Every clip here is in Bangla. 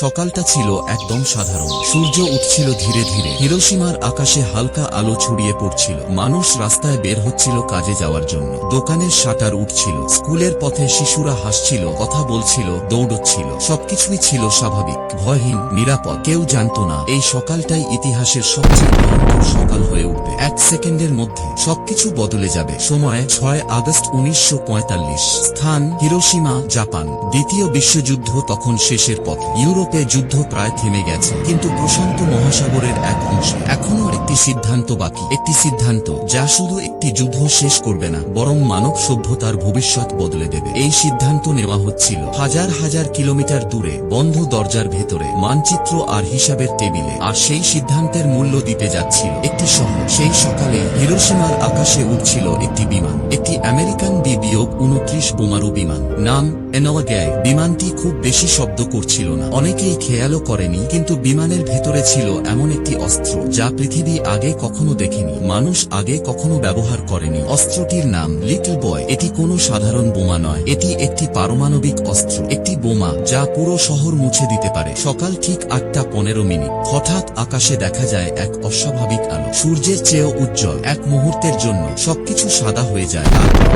সকালটা ছিল একদম সাধারণ। সূর্য উঠছিল ধীরে ধীরে। হিরোসীমার আকাশে হালকা আলো ছড়িয়ে পড়ছিল। মানুষ রাস্তায় বের হচ্ছিল কাজে যাওয়ার জন্য। দোকানের শাটার উঠছিল। স্কুলের পথে শিশুরা হাসছিল, কথা বলছিল, দৌড়চ্ছিল। সবকিছুই ছিল স্বাভাবিক, ভয়হীন, নিরাপদ। কেউ জানতো না, এই সকালটাই ইতিহাসের সবচেয়ে ভয়ঙ্কর সকাল হয়ে উঠবে। এক সেকেন্ডের মধ্যে সবকিছু বদলে যাবে। সময় ছয় আগস্ট উনিশশো পঁয়তাল্লিশ। স্থান, হিরোসীমা, জাপান। দ্বিতীয় বিশ্বযুদ্ধ তখন শেষের পথ। ইউরোপে যুদ্ধ প্রায় থেমে গেছে। কিন্তু প্রশান্ত মহাসাগরের এক অংশে এখনও একটি সিদ্ধান্ত বাকি। একটি সিদ্ধান্ত যা শুধু একটি যুদ্ধ শেষ করবে না, বরং মানব সভ্যতার ভবিষ্যৎ বদলে দেবে। এই সিদ্ধান্ত নেওয়া হচ্ছিল হাজার হাজার কিলোমিটার দূরে, বন্ধ দরজার ভেতরে, মানচিত্র আর হিসাবের টেবিলে। আর সেই সিদ্ধান্তের মূল্য দিতে যাচ্ছিল একটি শহর। সেই সকালে হিরোসীমার আকাশে উঠছিল একটি বিমান। একটি আমেরিকান বি বিয়োগ উনত্রিশ বোমারু বিমান। নাম এনোয়া গ্যায় বিমানটি খুব বেশি শব্দ করছিল না। অনেকেই খেয়ালও করেনি, কিন্তু বিমানের ভেতরে ছিল এমন একটি অস্ত্র যা পৃথিবী আগে কখনো দেখেনি, মানুষ আগে কখনো ব্যবহার করেনি। অস্ত্রটির নাম লিটল বয়। এটি কোনো সাধারণ বোমা নয়, এটি একটি পারমাণবিক অস্ত্র, একটি বোমা যা পুরো শহর মুছে দিতে পারে। সকাল ঠিক আটটা পনেরো মিনিট, হঠাৎ আকাশে দেখা যায় এক অস্বাভাবিক আলো। সূর্যের চেয়েও উজ্জ্বল এক মুহূর্তের জন্য সবকিছু সাদা হয়ে যায়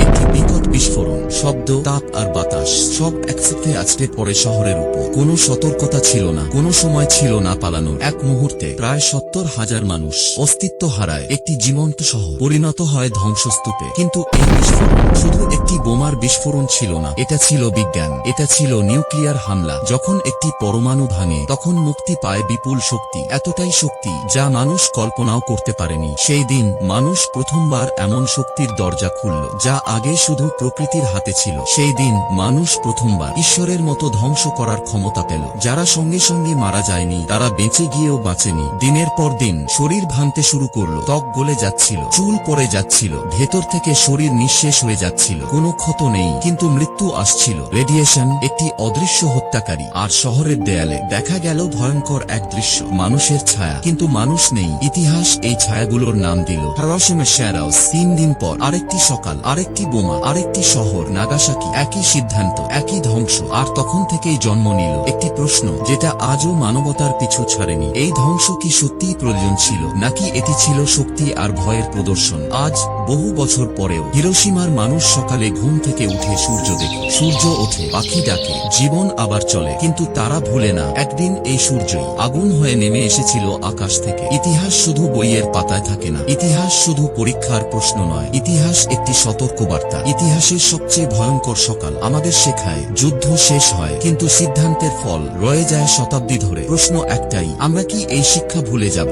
একটি বিকট বিস্ফোরণ, শব্দ, তাপ আর বাতাস। সব একসাথে আছড়ে পড়ে শহরের উপর। কোনো সতর্কতা ছিল না, কোনো সময় ছিল না পালানোর। এক মুহূর্তে প্রায় সত্তর হাজার মানুষ অস্তিত্ব হারায় একটি জীবন্ত শহর। পরিণত হয় ধ্বংসস্তূপে। কিন্তু এই বিস্ফোরণ শুধু একটি বোমার বিস্ফোরণ ছিল না, এটা ছিল বিজ্ঞান। এটা ছিল নিউক্লিয়ার হামলা। যখন একটি পরমাণু ভাঙে, তখন মুক্তি পায় বিপুল শক্তি। এতটাই শক্তি যা মানুষ কল্পনাও করতে পারেনি। সেই দিন মানুষ প্রথমবার এমন শক্তির দরজা খুলল, যা আগে শুধু প্রকৃতির হাতে ছিল। সেই দিন মানুষ প্রথমবার ঈশ্বরের মতো ধ্বংস করার ক্ষমতা পেল। যারা সঙ্গে সঙ্গে মারা যায়নি, তারা বেঁচে গিয়েও বাঁচেনি। দিনের পর দিন শরীর ভাঙতে শুরু করল, ত্বক গলে যাচ্ছিল, চুল পড়ে যাচ্ছিল, ভেতর থেকে শরীর নিঃশেষ হয়ে যাচ্ছিল। কোনো ক্ষত নেই, কিন্তু মৃত্যু আসছিল। রেডিয়েশন একটি অদৃশ্য হত্যাকারী, আর শহরের দেয়ালে দেখা গেল ভয়ঙ্কর এক দৃশ্য। মানুষের ছায়া, কিন্তু মানুষ নেই। ইতিহাস এই ছায়াগুলোর নাম দিল হারোশিমা শ্যারাউস। তিন দিন পর আরেকটি সকাল, আরেকটি বোমা, আরেকটি শহর, নাগাসাকি। একই সিদ্ধান্ত। একই ধ্বংস। আর তখন থেকেই জন্ম নিল। একটি প্রশ্ন, যেটা আজও মানবতার পিছু ছাড়েনি। এই ধ্বংস কি সত্যিই প্রয়োজন ছিল? নাকি এটি ছিল শক্তি আর ভয়ের প্রদর্শন? আজ বহু বছর পরেও হিরোসীমার মানুষ সকালে ঘুম থেকে উঠে সূর্য দেখে। সূর্য ওঠে, পাখি ডাকে, জীবন আবার চলে। কিন্তু তারা ভুলে না, একদিন এই সূর্যই আগুন হয়ে নেমে এসেছিল আকাশ থেকে। ইতিহাস শুধু বইয়ের পাতায় থাকে না। ইতিহাস শুধু পরীক্ষার প্রশ্ন নয়। ইতিহাস একটি সতর্কবার্তা। ইতিহাসের সবচেয়ে ভয়ঙ্কর সকাল আমাদের শেখায়, যুদ্ধ শেষ হয়, কিন্তু সিদ্ধান্তের ফল রয়ে যায় শতাব্দী ধরে। প্রশ্ন একটাই, আমরা কি এই শিক্ষা ভুলে যাব?